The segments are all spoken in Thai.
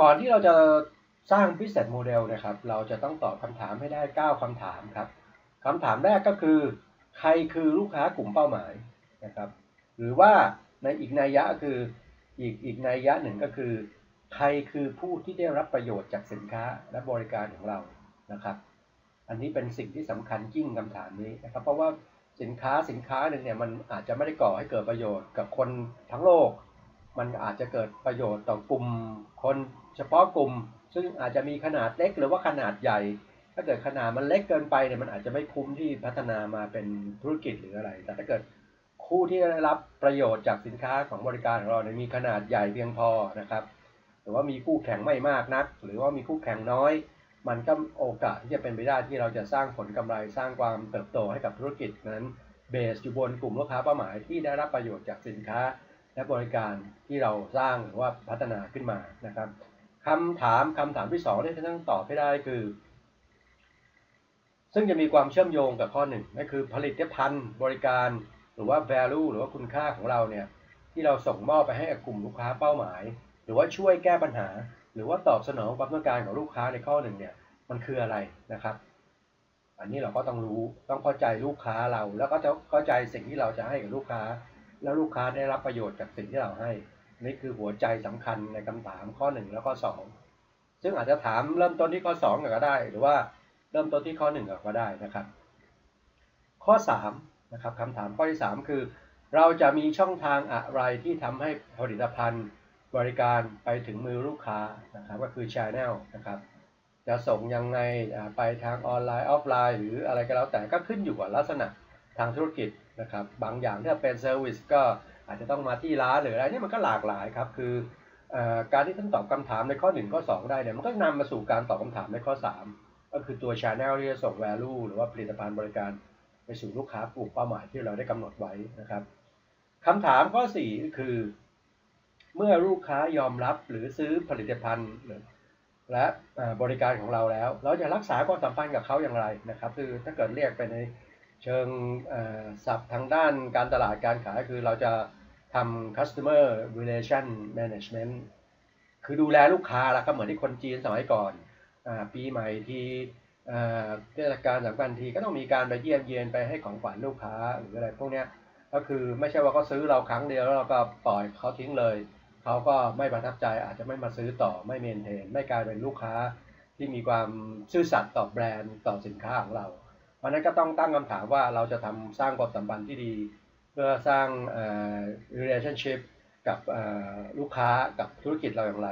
ก่อนที่เราจะสร้าง business model นะครับ เราจะต้องตอบคำถามให้ได้ 9คำถามครับคำถามแรกก็คือ ใครคือลูกค้ากลุ่มเป้าหมายนะครับ หรือว่าในอีกนัยยะคืออีกอีกนัยยะหนึ่งก็คือ ใครคือผู้ที่ได้รับประโยชน์จากสินค้าและบริการของเรานะครับ อันนี้เป็นสิ่งที่สำคัญยิ่งคำถามนี้นะครับ เพราะว่าสินค้าสินค้าหนึ่งเนี่ยมันอาจจะไม่ได้ก่อให้เกิดประโยชน์กับคนทั้งโลก มันอาจจะเกิดประโยชน์ต่อกลุ่มคนเฉพาะกลุ่ม ซึ่งอาจจะมีขนาดเล็กหรือว่าขนาดใหญ่ ถ้าเกิดขนาดมันเล็กเกินไปเนี่ยมันอาจจะไม่คุ้มที่พัฒนามาเป็นธุรกิจหรืออะไร แต่ถ้าเกิดคู่ที่ได้รับประโยชน์จากสินค้าของบริการของเราเนี่ยมีขนาดใหญ่เพียงพอนะครับ หรือว่ามีคู่แข่งไม่มากนัก หรือว่ามีคู่แข่งน้อย มันก็โอกาสที่จะเป็นไปได้ที่เราจะสร้างผลกำไรสร้างความเติบโตให้กับธุรกิจนั้นเบสอยู่บนกลุ่มลูกค้าเป้าหมายที่ได้รับประโยชน์จากสินค้า และบริการที่เราสร้างหรือว่าพัฒนาขึ้นมานะครับคำถามคำถามที่สองที่จะต้องตอบให้ได้คือ ซึ่งจะมีความเชื่อมโยงกับข้อหนึ่งนั่นคือผลิตภัณฑ์บริการหรือว่า value หรือว่าคุณค่าของเราเนี่ยที่เราส่งมอบไปให้กับกลุ่มลูกค้าเป้าหมาย หรือว่าช่วยแก้ปัญหา หรือว่าตอบสนองความต้องการของลูกค้าในข้อหนึ่งเนี่ยมันคืออะไรนะครับ อันนี้เราก็ต้องรู้ต้องเข้าใจลูกค้าเรา แล้วก็จะเข้าใจสิ่งที่เราจะให้กับลูกค้า แล้วลูกค้าได้รับประโยชน์จากสิ่งที่เราให้ นี่คือหัวใจสำคัญในคำถามข้อ 1 แล้วก็2ซึ่งอาจจะถามเริ่มต้นที่ข้อ2ก็ได้ หรือว่าเริ่มต้นที่ข้อ1ก็ได้นะครับ ข้อ3นะครับคำถามข้อที่ 3 คือ เราจะมีช่องทางอะไรที่ทำให้ผลิตภัณฑ์บริการไปถึงมือลูกค้านะครับก็คือ Channel นะครับจะส่งยังไงไปทางออนไลน์ออฟไลน์ หรืออะไรก็แล้วแต่ก็ขึ้นอยู่กับลักษณะทางธุรกิจ นะครับบางอย่างถ้าเป็นเซอร์วิสก็อาจจะต้องมาที่ร้านหรืออะไรนี่มันก็หลากหลายครับ คืออการที่ท่านตอบคำถามในข้อ 1 ข้อ 2 ได้เนี่ยมันก็นำมาสู่การตอบคำถามในข้อ 3 ก็คือตัว Channel ที่จะส่ง value หรือว่าผลิตภัณฑ์บริการไปสู่ลูกค้ากลุ่มเป้าหมายที่เราได้กำหนดไว้นะครับคำถามข้อ 4 คือ เมื่อลูกค้ายอมรับหรือซื้อผลิตภัณฑ์และบริการของเราแล้ว เราจะรักษาความสัมพันธ์กับเขาอย่างไรนะครับ คือถ้าเกิดเรียกไปใน เชิงศัพท์ทางด้านการตลาดการขายคือเราจะทำ customer relation management คือดูแลลูกค้าแล้วก็เหมือนที่คนจีนสมัยก่อนอปีใหม่ทีเทศกาลสำคัญทีก็ต้องมีการไปเยี่ยมเยียนไปให้ของขวัญลูกค้าหรืออะไรพวกนี้ก็คือไม่ใช่ว่าเขาซื้อเราครั้งเดียวแล้วเราก็ปล่อยเขาทิ้งเลย เขาก็ไม่ประทับใจอาจจะไม่มาซื้อต่อไม่เมนเทน ไม่กลายเป็นลูกค้าที่มีความซื่อสัตย์ต่อแบรนด์ต่อสินค้าของเรา เพราะนั้นก็ต้องตั้งคำถามว่าเราจะทำสร้างความสัมพันธ์ที่ดี เพื่อสร้าง relationship กับลูกค้ากับธุรกิจเราอย่างไร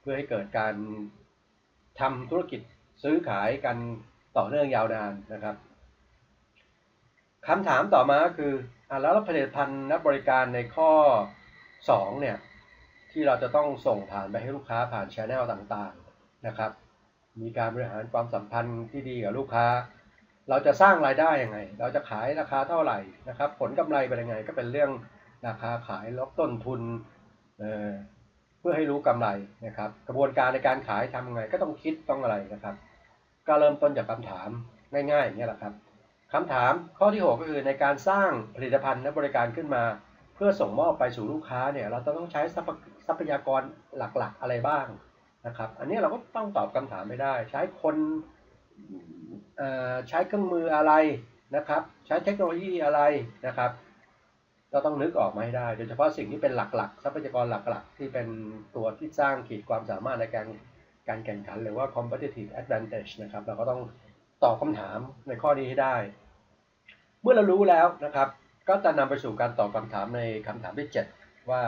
เพื่อให้เกิดการทำธุรกิจซื้อขายกันต่อเนื่องยาวนานนะครับคำถามต่อมาคืออแล้วผลิตภัณฑ์และบริการในข้อ 2 เนี่ย ที่เราจะต้องส่งผ่านไปให้ลูกค้าผ่านชแนลต่างๆนะครับ มีการบริหารความสัมพันธ์ที่ดีกับลูกค้า เราจะสร้างรายได้ยังไง เราจะขายราคาเท่าไหร่นะครับ ผลกำไรเป็นยังไงก็เป็นเรื่องราคาขายลดต้นทุนเเพื่อให้รู้กำไรนะครับ กระบวนการในการขายทำยังไงก็ต้องคิดต้องอะไรนะครับ ก็เริ่มต้นจากคำถามง่ายๆอย่างนี้แหละครับคำถามข้อที่ 6 ก็คือในการสร้างผลิตภัณฑ์และบริการขึ้นมา เพื่อส่งมอบไปสู่ลูกค้าเนี่ยเราต้องใช้ทรัพยากรหลักๆอะไรบ้างนะครับ อันนี้เราก็ต้องตอบคำถามไม่ได้ ใช้คน ใช้เครื่องมืออะไรนะครับ ใช้เทคโนโลยีอะไรนะครับเราต้องนึกออกมาให้ได้ โดยเฉพาะสิ่งที่เป็นหลักๆ ทรัพยากรหลักๆ ที่เป็นตัวที่สร้างขีดความสามารถในการการแข่งขัน หรือว่า competitive advantage นะครับ เราก็ต้องตอบคำถามในข้อนี้ให้ได้ เมื่อเรารู้แล้วนะครับ ก็จะนำไปสู่การตอบคำถามในคำถามที่ 7 ว่า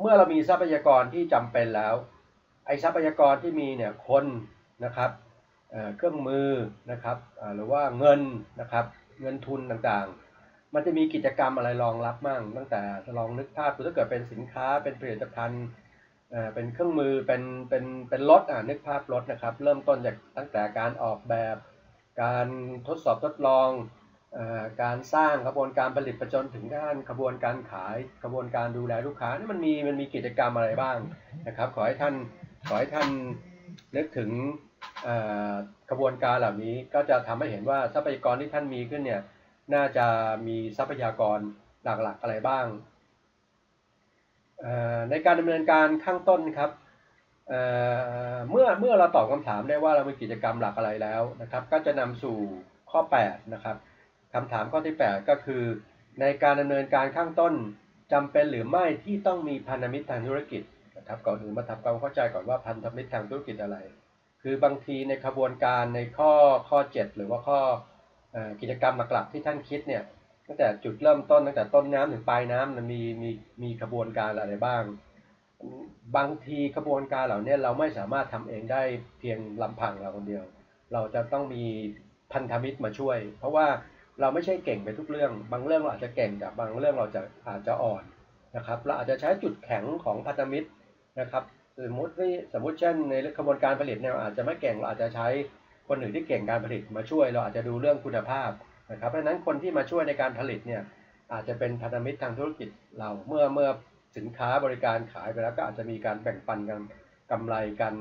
เมื่อเรามีทรัพยากรที่จำเป็นแล้ว ไอ้ทรัพยากรที่มีเนี่ยคนนะครับ เครื่องมือนะครับหรือว่าเงินนะครับเงินทุนต่างๆ มันจะมีกิจกรรมอะไรรองรับมั่ง ตั้งแต่ลองนึกภาพถ้าเกิดเป็นสินค้าเป็นผลิตภัณฑ์เป็นเครื่องมือเป็นเป็นเป็นรถอ่านึกภาพรถนะครับ เริ่มต้นจากตั้งแต่การออกแบบ การทดสอบทดลองการสร้างกระบวนการผลิตไปจนถึงด้านกระบวนการขายกระบวนการดูแลลูกค้านี่มันมีมันมีกิจกรรมอะไรบ้างนะครับ ขอให้ท่านขอให้ท่านนึกถึง กระบวนการเหล่านี้ก็จะทำให้เห็นว่าทรัพยากรที่ท่านมีขึ้นเนี่ยน่าจะมีทรัพยากรหลักๆอะไรบ้าง ในการดำเนินการข้างต้นครับเเมื่อเมื่อเราตอบคำถามได้ว่าเรามีกิจกรรมหลักอะไรแล้วนะครับ ก็จะนำสู่ข้อ 8 นะครับคำถามข้อที่ 8 ก็คือ ในการดำเนินการข้างต้นจำเป็นหรือไม่ที่ต้องมีพันธมิตรทางธุรกิจนะครับก่อนอื่นมาทำความเข้าใจก่อนว่าพันธมิตรทางธุรกิจอะไร คือบางทีในขบวนการในข้อข้อ 7 หรือว่าข้อกิจกรรมหลักๆที่ท่านคิดเนี่ยตั้งแต่จุดเริ่มต้นตั้งแต่ต้นน้ำถึงปลายน้ำมันมีมีมีขบวนการอะไรบ้าง บางทีขบวนการเหล่านี้เราไม่สามารถทำเองได้เพียงลำพังเราคนเดียว เราจะต้องมีพันธมิตรมาช่วย เพราะว่าเราไม่ใช่เก่งไปทุกเรื่อง บางเรื่องเราอาจจะเก่งแต่บางเรื่องเราจะอาจจะอ่อนนะครับเราอาจจะใช้จุดแข็งของพันธมิตรนะครับ สมมติที่สมมติเช่นในกระบวนการผลิตเนี่ยอาจจะไม่เก่งเราอาจจะใช้คนอื่นที่เก่งการผลิตมาช่วย เราอาจจะดูเรื่องคุณภาพนะครับเพราะฉะนั้นคนที่มาช่วยในการผลิตเนี่ยอาจจะเป็นพันธมิตรทางธุรกิจเราเมื่อเมื่อสินค้าบริการขายไปแล้วก็อาจจะมีการแบ่งปันกันกำไรกัน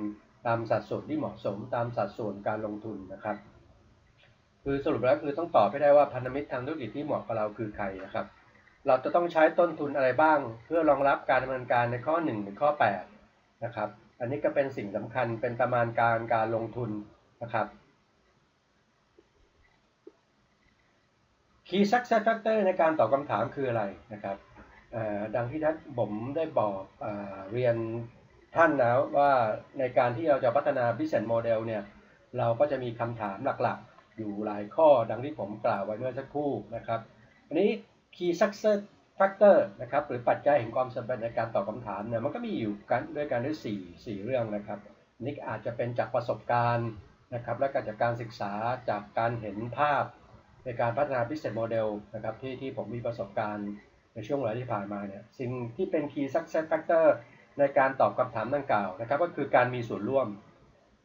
ตามสัดส่วนที่เหมาะสมตามสัดส่วนการลงทุนนะครับ คือสรุปแล้วคือต้องตอบให้ได้ว่าพันธมิตรทางธุรกิจที่เหมาะกับเราคือใครนะครับ เราจะต้องใช้ต้นทุนอะไรบ้าง เพื่อรองรับการดำเนินการในข้อ 1 ถึงข้อ 8 นะครับ อันนี้ก็เป็นสิ่งสำคัญเป็นประมาณการการลงทุนนะครับ Key Success Factor ในการตอบคำถามคืออะไรนะครับดังที่ท่านผมได้บอกเอเรียนท่านแล้วว่าในการที่เราจะพัฒนา Business Model เนี่ยเราก็จะมีคำถามหลักๆ อยู่หลายข้อดังที่ผมกล่าวไว้เมื่อสักครู่นะครับ อันนี้ Key Success Factor นะครับหรือปัจจัยแห่งความสำเร็จในการตอบคำถามเนี่ยมันก็มีอยู่กันด้วยกันด้วย4 4 เรื่องนะครับนี่อาจจะเป็นจากประสบการณ์นะครับและก็จากการศึกษาจากการเห็นภาพในการพัฒนา business model นะครับที่ที่ผมมีประสบการณ์ในช่วงเวลาที่ผ่านมาเนี่ยสิ่งที่เป็น key success factor ในการตอบคำถามดังกล่าวนะครับก็คือการมีส่วนร่วม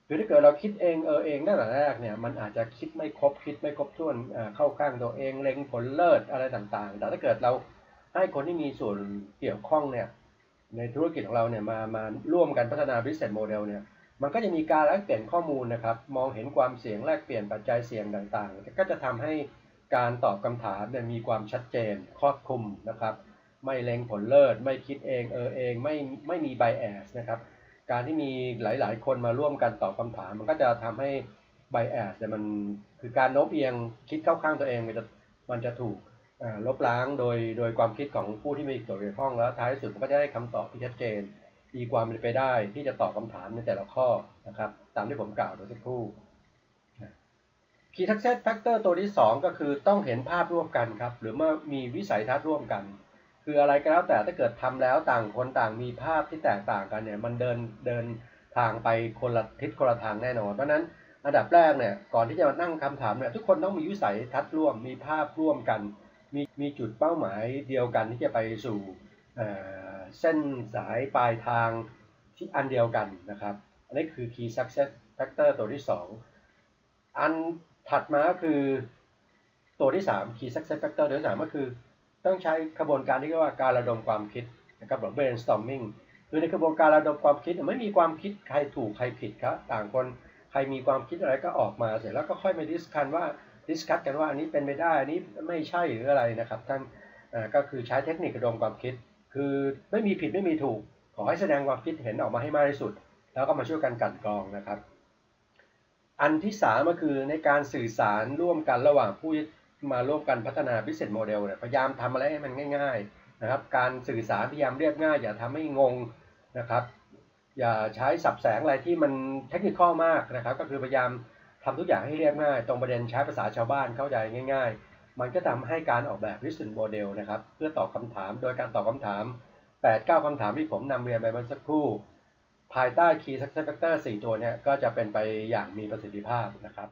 คือถ้าเกิดเราคิดเองเออเองตั้งแต่แรกเนี่ยมันอาจจะคิดไม่ครบคิดไม่ครบถ้วนเข้าข้างตัวเองเล็งผลเลิศอะไรต่างๆ แต่ถ้าเกิดเรา ให้คนที่มีส่วนเกี่ยวข้องเนี่ยในธุรกิจของเราเนี่ยมามาร่วมกันพัฒนา business model เนี่ยมันก็จะมีการแลกเปลี่ยนข้อมูลนะครับ มองเห็นความเสี่ยงแลกเปลี่ยนปัจจัยเสี่ยงต่างๆ ก็จะทำให้การตอบคำถามเนี่ยมีความชัดเจนครอบคลุมนะครับ ไม่เล็งผลเลิศ ไม่คิดเองเออเองไม่ไม่มี bias นะครับ การที่มีหลายๆ คนมาร่วมกันตอบคำถาม มันก็จะทำให้ bias เนี่ยมันคือการโน้มเอียงคิดเข้าข้างตัวเองมันจะมันจะถูก ลบล้างโดยโดยความคิดของผู้ที่มีส่วนเกี่ยวข้องแล้วท้ายสุดก็จะได้คำตอบที่ชัดเจนมีความเป็นไปได้ที่จะตอบคำถามในแต่ละข้อนะครับ ตามที่ผมกล่าวเมื่อสักครู่ Key Success Factor ตัวที่ 2 ก็คือต้องเห็นภาพร่วมกันครับ หรือว่ามีวิสัยทัศน์ร่วมกัน คืออะไรก็แล้วแต่ถ้าเกิดทำแล้วต่างคนต่างมีภาพที่แตกต่างกันเนี่ยมันเดินเดินทางไปคนละทิศคนละทางแน่นอน เพราะนั้นอันดับแรกเนี่ยก่อนที่จะมานั่งคำถามเนี่ยทุกคนต้องมีวิสัยทัศน์ร่วมมีภาพร่วมกัน มีมีจุดเป้าหมายเดียวกันที่จะไปสู่เส้นสายปลายทางที่อันเดียวกันนะครับ อันนี้คือ Key Success Factor ตัวที่ 2 อันถัดมาก็คือตัวที่ 3 Key Success Factor ตัวที่3ก็คือ ต้องใช้กระบวนการที่เรียกว่าการระดมความคิดนะครับหรือ brainstorming คือในกระบวนการระดมความคิดไม่มีความคิดใครถูกใครผิดครับ ต่างคนใครมีความคิดอะไรก็ออกมาเสร็จแล้วก็ค่อยมาดิสคันว่า ดิสคัสกันว่าอันนี้เป็นไม่ได้อันนี้ไม่ใช่หรืออะไรนะครับท่านก็คือใช้เทคนิคกระดมความคิด คือไม่มีผิดไม่มีถูก ขอให้แสดงความคิดเห็นออกมาให้มากที่สุด แล้วก็มาช่วยกันกันกรองนะครับ อันที่สามก็คือในการสื่อสารร่วมกันระหว่างผู้มาร่วมกันพัฒนา business model เนี่ยพยายามทำอะไรให้มันง่ายๆนะครับ การสื่อสารพยายามเรียบง่าย อย่าทำให้งงนะครับ อย่าใช้สับแสงอะไรที่มันเทคนิคข้อมากนะครับ ก็คือพยายาม ทำทุกอย่างให้เรียบง่าย ตรงประเด็นใช้ภาษาชาวบ้านเข้าใจง่าย ๆ มันก็ทำให้การออกแบบ business model นะครับ เพื่อตอบคำถามโดยการตอบคำถาม 8-9คำถามที่ผมนำเรียนไปเมื่อสักครู่ ภายใต้ Key Success Factor 4 ตัวเนี่ยก็จะเป็นไปอย่างมีประสิทธิภาพนะครับ